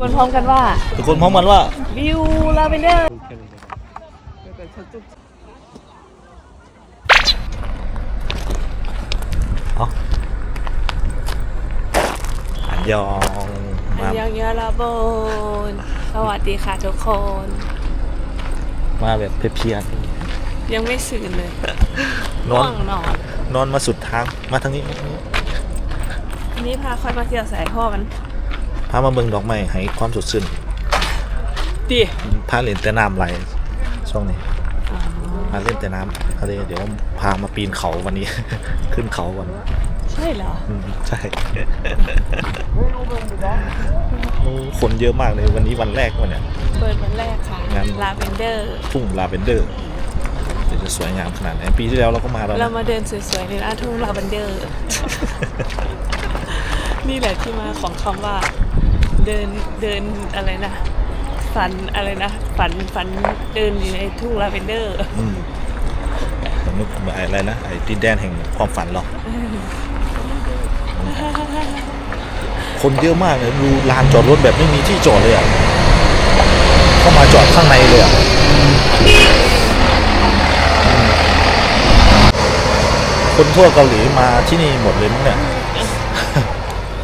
คนพร้อมกันว่า ทุกคนพร้อมกันว่า วิวลาเวนเดอร์เอาอันยองอัมานยังยาลาโบนสวัสดีค่ะทุกคน มาแบบเพลียยังไม่สื่นเลยๆนง่อวนงนอน นอนมาสุดทางมาทางนี้มาทางนี้อันนี้พาคอยมาเที่ยวสายพ่อมัน พามาเบิ่งดอกไม้ให้ความสดชื่นดิพาเล่นแต่น้ำไหลช่วงนี้พาเล่นแต่น้ำทะเลเดี๋ยวพามาปีนเขาวันนี้ ขึ้นเขาก่อนใช่เหรออืมใช่โอ้คนเยอะมากเลยวันนี้วันแรกวันเนี่ยเปิดวันแรกค่ะงั้นลาเวนเดอร์ทุ่งลาเวนเดอร์เดี๋ยวจะสวยงามขนาดไหนปีที่แล้วเราก็มาแล้วเรานะมาเดินสวยๆในร้านทุ่งลาเวนเดอร์ นี่แหละที่มาของคำว่า เดินเดินอะไรนะฝันอะไรนะฝันฝันเดินอยู่ในทุ่งลาเวนเดอร์อืมผมนึกอะไรนะไอ้ดินแดนแห่งความฝันหรอคนเยอะมากเลยดูลานจอดรถแบบไม่มีที่จอดเลยอะเข้ามาจอดข้างในเลยอะคนทั่วเกาหลีมาที่นี่หมดเลยมั้งเนี่ย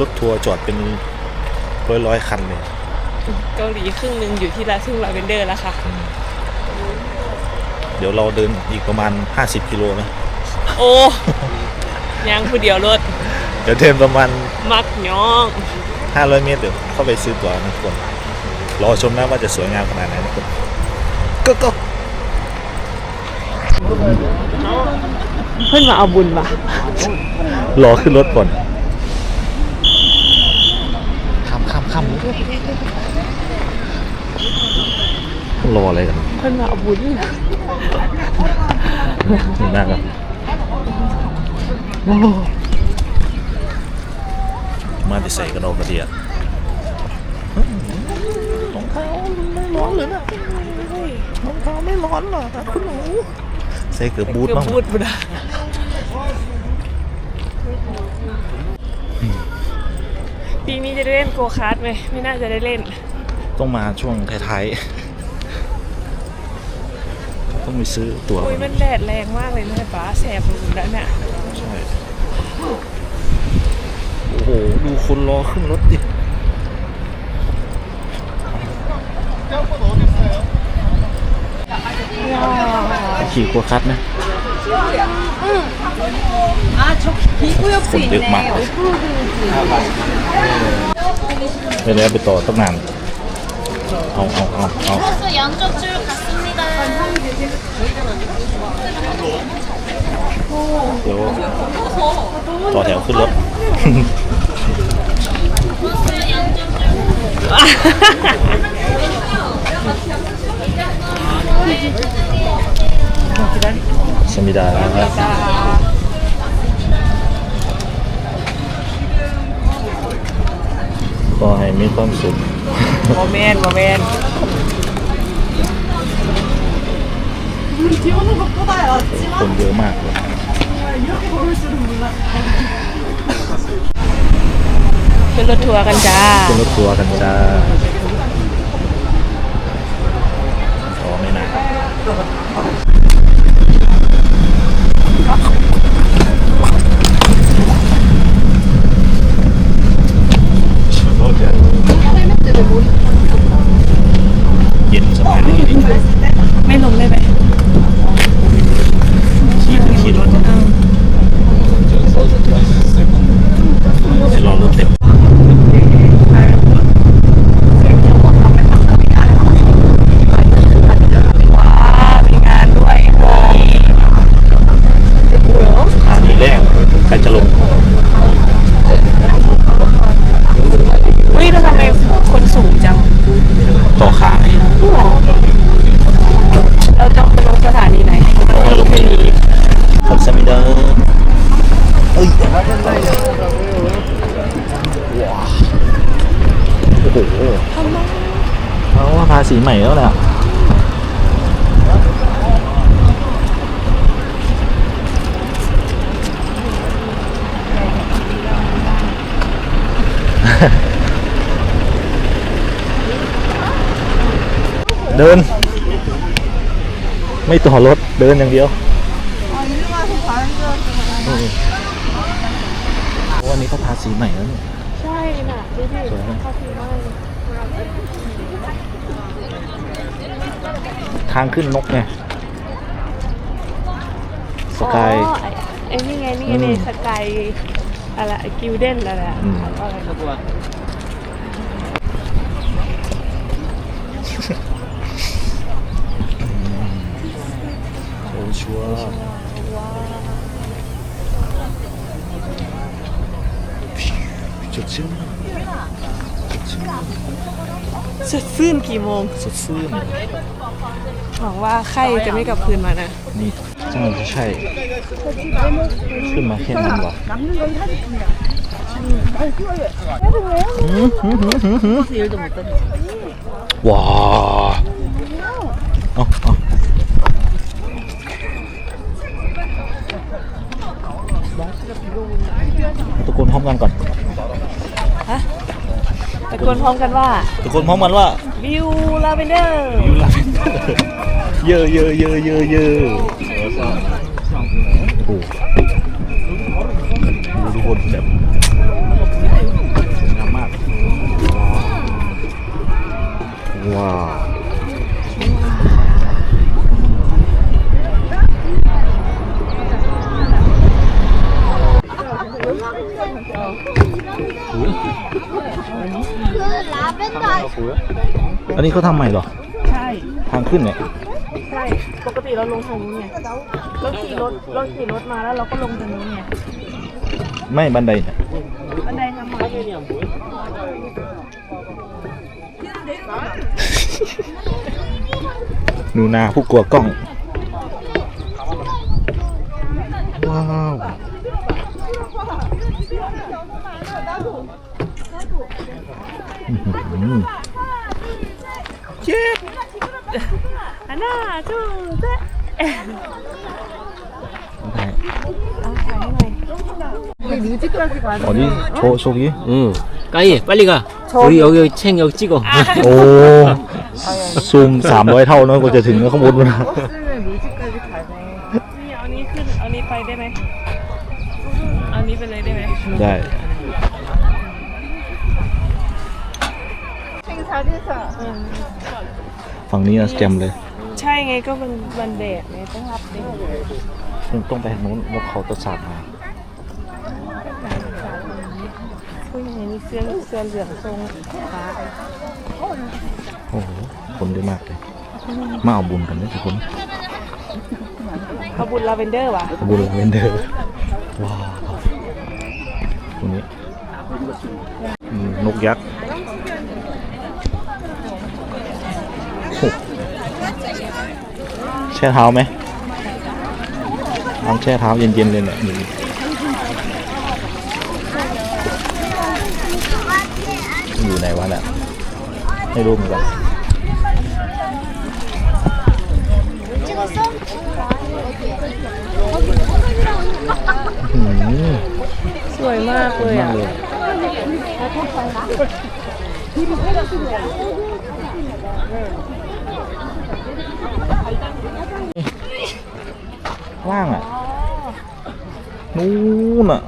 รถทัวร์จอดเป็น ร้อยร้อยๆคันเลยเกาหลีครึ่งหนึ่งอยู่ที่ร้านทุ่งลาเวนเดอร์แล้วค่ะ เดี๋ยวเราเดินอีกประมาณ 50กิโลนะโอ้ยังผู้เดียวรถ เดี๋ยวเดินประมาณมักย่อง500 เมตรเดี๋ยวเข้าไปซื้อตั๋วนะทุกคนรอชมนะว่าจะสวยงามขนาดไหนนะทุกคนก็ก็เพื่อนมาเอาบุญปะรอขึ้นรถก่อน ข้ามข้ามข้ามรออะไรกันเพื่อนมาเอาบุญนี่มากครับมาที่ใส่กันเอากระเดียดรองเท้าไม่ร้อนเลยนะรองเท้าไม่ร้อนหรอคุณหนูใส่เกือบบูทเกือบบ้างบูดบุ ปีนี้จะได้เล่นโกคาร์ดไหมไม่น่าจะได้เล่น ต้องมาช่วงท้ายๆ ต้องไปซื้อตั๋วอุ้ยมันแดดแรงมากเลยนะป้าแสบหมดแล้วเนี่ยใช่โอ้โห ดูคนรอขึ้นรถดิขี่กัวคัดนะ 친구야. 응. 아, 저 기구역도 어, 있네. 막. 오프로드지. 아, 네, 내가 또 어떤 남. 어, 어, 어, 어. 그래서 양쪽 줄 갔습니다. 요. 또 대요 흘러. 양쪽 줄. しみだな。ขอให้มีความสุขโมเมนโมเมนต์คนเยอะมากเลยขึ้นรถทัวร์กันจ้าขึ้นรถทัวร์กันจ้าขอไม่นา ไม่ต่อรถเดินอย่างเดียวอืมโอ้อันนี้เขาทาสีใหม่แล้วเนี่ยใช่น่ะดูดิสวยนะเขาสีไหม้ทางขึ้นนกไงสกายอ๋อไอ้ไอ้นี่ไงนี่ไงอืมนี่สกายอะไรกิลเด้นอะไรอะอืมอะไร นะโอ้ชัวร์จุดชื่นสดซื่นกี่โมง สดชื่นหวังว่าไข้จะไม่กลับคืนมานะ นี่จังจะใช่ ขึ้นมาแค่นั้นเหรอหืมหืมหืมหืมหืมว้าเอาเอา ตะโกนพร้อมกันก่อน ฮะตะโกนพร้อมกันว่าตะโกนพร้อมกันว่าวิวลาเวนเดอร์ยูลาเวนเดอร์ เยอะเยอะเยอะเยอะเยอะ นนี้เขาทำใหม่เหรอ ใช่ ทางขึ้นเนี่ย ใช่ ปกติเราลงทางนู้นไงเราขี่รถเราขี่รถมาแล้วเราก็ลงทางนู้นไงไม่บันไดเนี่ยบันไดทำใหม่หนูนาผู้กลัวกล้อง ว้าวอื้อ หือ เจ็บอันน่าจูเจ๊เอาถ่ายให้หน่อย 어디? 저, 저기? 응. 까이 빨리 가. 우리 여기 책 여기 찍어. โอ้ ซูมสามร้อยเท่าเนอะกว่าจะถึงข้างบนนะ นี่เอานี้ขึ้น เอานี้ไปได้ไหมเอานี้ไปเลยได้ไหม ได้ ฝั่งนี้นะแจมเลย ใช่ไงก็เป็นบันเดดไงต้องรับเด็กต้องไปทางนู้นแล้วเขาจะสาดมาผู้ใหญ่นี่เสื้อเสื้อเหลืองทรงฟ้าโอ้โหคนเยอะมากเลยมาเอาบุญกันนะทุกคนเอาบุญลาเวนเดอร์ว่ะบุญลาเวนเดอร์ว้าวตรงนี้อืมนกยักษ์โอ้แช่เท้าไหมน้ำแช่เท้าเย็นๆเลยเนี่ยนี่อยู่ไหนวะเนี่ยไม่รู้เหมือนกันอืมสวยมากเลยมากอะเลยล่างอะนู้นอะ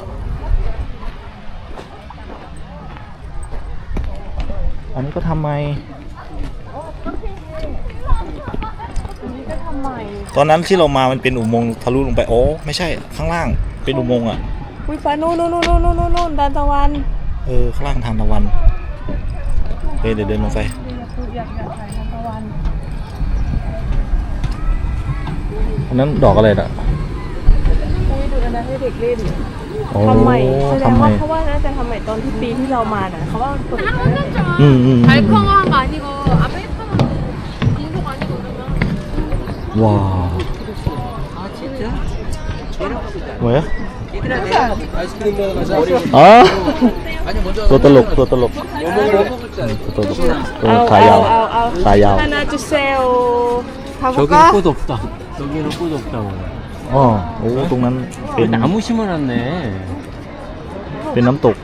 อันนี้ก็ทำไมทำไม ตอนนั้นที่เรามามันเป็นอุโมงค์ทะลุลงไปโอ้ไม่ใช่ข้างล่างเป็นอุโมงค์อะอุ้ยฟ้านู่นนู่นนู่นนู่นนู่นนู่นดันตะวันเออข้างล่างทานตะวันเฮ้ยเดี๋ยวเดินลงไปอยากอยากถ่ายดันตะวัน อันนั้นดอกอะไรน่ะ อุ้ยดูอันนั้นให้เด็กเล่น โอ้ ทำใหม่แสดง ทำให ว่า ม่ เขาว่าน่าจะทำใหม่ตอนที่ปีที่เรามาน่ะเขาว่าเปิดนะ อืมอืมอืม 달콤한 거 아니고 아메리카노 중국 아니고 그러면 ว้าวเว้ยอ๋อตัวตลกตัวตลกตัวตลกตัว เอา ขายาว เอาเอา ขายาว นานาจะเซลทำ 저기는 ก็ 꽃 없다. 여기는 꽃 없다고. อ๋อโอ้ตรงนั้นเป็น 나무 심어놨네. เป็นน้ำตก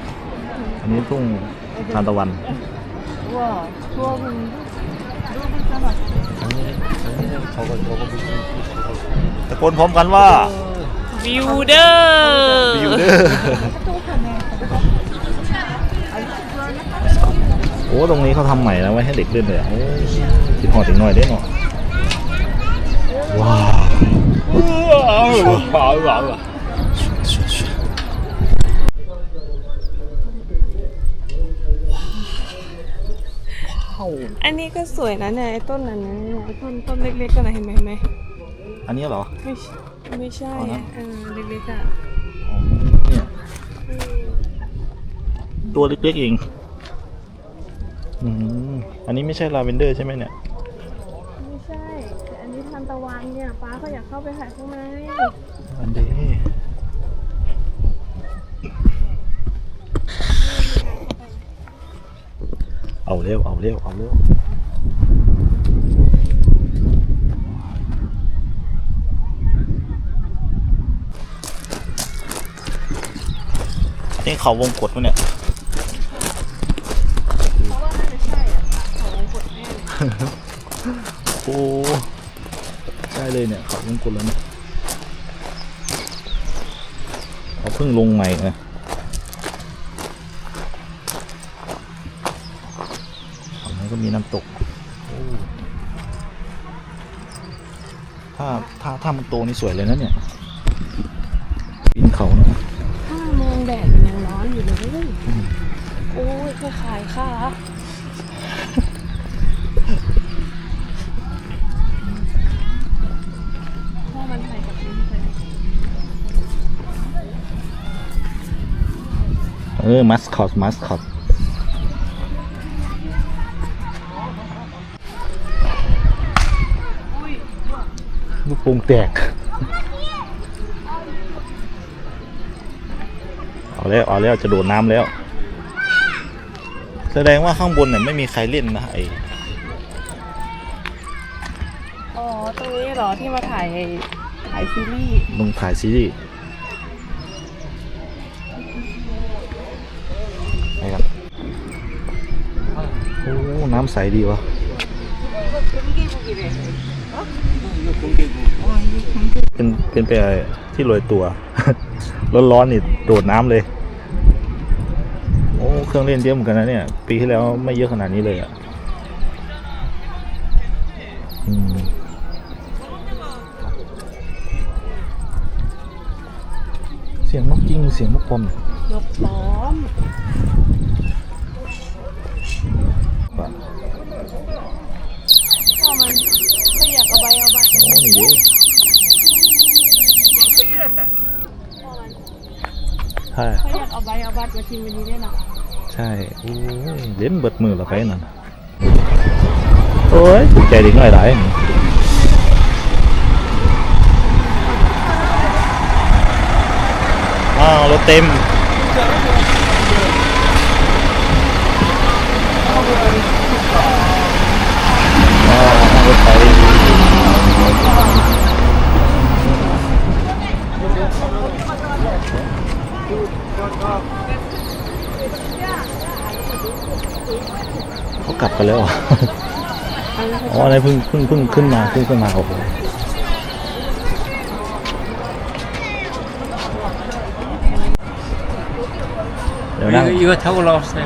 อันนี้ทุ่งทานตะวัน ว้าวตัวมัน เขาก็เขาก็ตะโกนพร้อมกันว่า วิวเดอร์ บิวเดอร์โอ้ตรงนี้เขาทำใหม่แล้วไว้ให้เด็กเล่นเลยอ่ะโอ้ติดหอติดหน่อยได้หน่อย ว้าวว้าวว้าวอันนี้ก็สวยนะเนี่ยไอ้ต้นนั้นนะเนี่ยไอ้ต้นต้นเล็กๆกันนะเห็นไหมเห็นไหมอันนี้เหรอ ไม่ใช่ไม่ใช่อ๋อนะอะเออเล็กๆอะอ๋อเนี่ยตัวเล็กๆเองอืมอันนี้ไม่ใช่ลาเวนเดอร์ใช่ไหมเนี่ย ไม่ใช่แต่อันนี้ทานตะ วันเนี่ยป้าเขาอยากเข้าไปถ่ายข้างในอันเดเอาเร็ว เอาเร็ว เอาเร็วนี่เขาวงกดวะเนี่ยเพราะว่าน่าจะใช่อะเขาวงกดแน่เลยโอ้ เลยเนี่ยเขาวงกดแล้วเนี่ยเขาเพิ่งลงใหม่นะฝั่งนั้นก็มีน้ำตกถ้าถ้าถ้ามันโตนี่สวยเลยนะเนี่ยปีนเขาเนอะถ้ามองแดดมันยังร้อนอยู่เลย โอ้ยค่ขายค่ะ ออมัสคอตมัสคอตลูกโป่งแตก เอาแล้ว เอาแล้ว จะโดดน้ำแล้ว แสดงว่าข้างบนเนี่ยไม่มีใครเล่นนะไอ้อ๋อ ตรงนี้เหรอที่มาถ่ายถ่ายซีรีส์ลงถ่ายซีรีส์ไปกันโอ้ น้ำใสดีวะเป็นเป็นไปที่โรยตัว ร้อนๆนี่โดดน้ำเลย โอ้ เครื่องเล่นเยอะเหมือนกันนะเนี่ย ปีที่แล้วไม่เยอะขนาดนี้เลยอะเสียงนกจริงหรือเสียงนกปลอมยนกล้อม ป่ะพ่อมันก็อยากเอาใบเอาบัตรโอ้นี่เด้พ่อมันใช่เขาอยากเอาใบเอาบัตรมากินวันนี้ด้วยนะใช่โอ้ยเล่นเบิดมือและไปนั่นโอ้ยถูกใจเด็กน้อยหลายนี่อ้าวรถเต็ม กลับกันแล้วเหรอ อ๋ออะไรเพิ่งเพิ่งเพิ่งขึ้นมาเพิ่งขึ้นมาโอ้โหเดี๋ยวนั่ง 이거, 이거 타고 올라갔어요.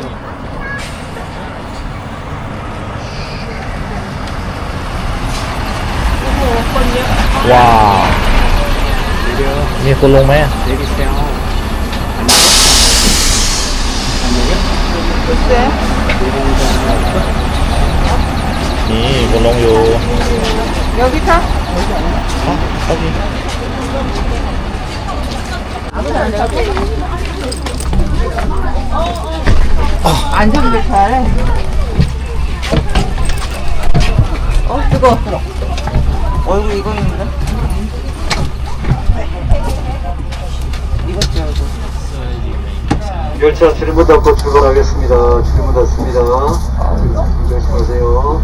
ว้าว มีคนลงไหม 내리세요. นี่คนลงอยู่ 여기 타? อ๋อเขามี 앉아도 잘해. 어, 뜨거. 얼굴 익었는데? 열차 출입문 닫고 출발하겠습니다. 출입문 닫습니다. 조심하세요.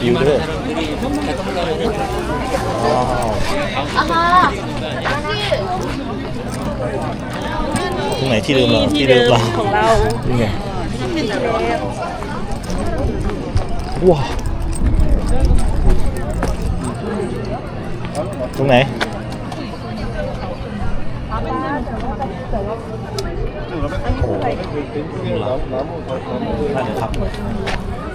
กิวด้วยว้าวตรงไหนที่ลืมเราที่ลืมเราของเรานี่ไงว้าวตรงไหนโอ้โหครับ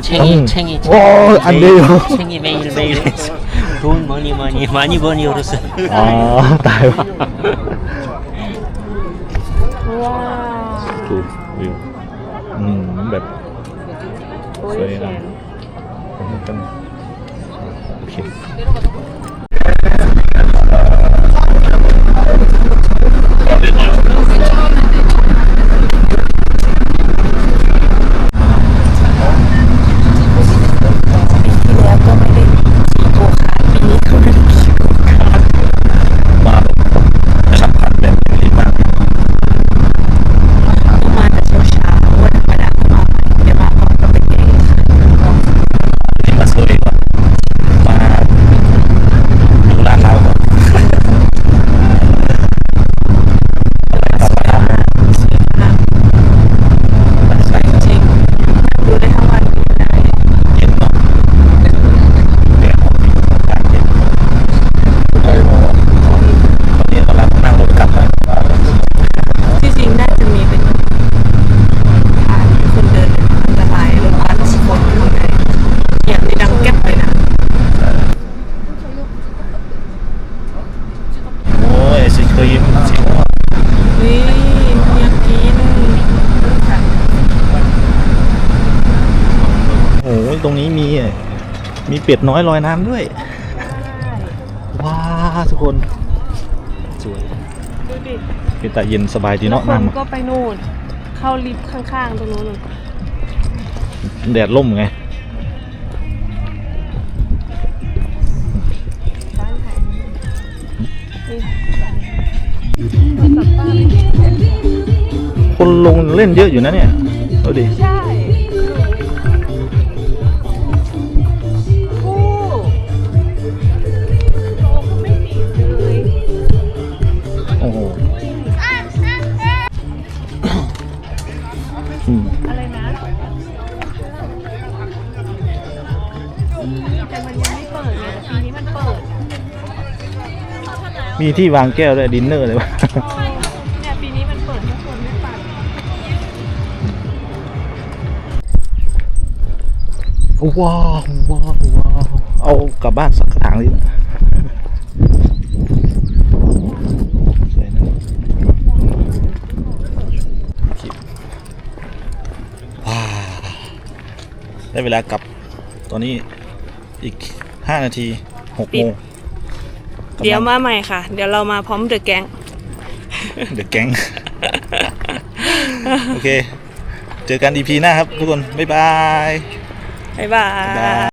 챙이, 음. 챙이, 어, 안 돼요. 챙이 매일 매일 해서 돈 머니 머니 많이 버니 오르서. 아 나요 ว้าว ดูวิวอืมแบบ โอ้ย สวย แข งาม เป็ดน้อยลอยน้ำด้วย ว้าวทุกคน สวยดูดิเป็นแต่เย็นสบายดีแล้วเนาะคนน้ำก็ไปนู่น เข้าลิฟต์ข้างๆตรงนู้นเลยแดดล่มไง บ้านใครนี่คนลงเล่นเยอะอยู่นะเนี่ยดูดิ ใช่ มีที่วางแก้วด้วยดินเนอร์เลยวะเนี่ยปีนี้มันเปิดให้คนไม่ปั่นว้าวว้าวว้าวเอากลับบ้านสักถังดิสวยนะว้าได้เวลากลับ ตอนนี้อีก 5 นาที6โมง เดี๋ยวมาใหม่ค่ะ เดี๋ยวเรามาพร้อมเดอะแก๊งเดอะแก๊งโอเค เจอกัน EP หน้าครับทุกคน บ๊ายบาย บ๊ายบาบ๊ายบายย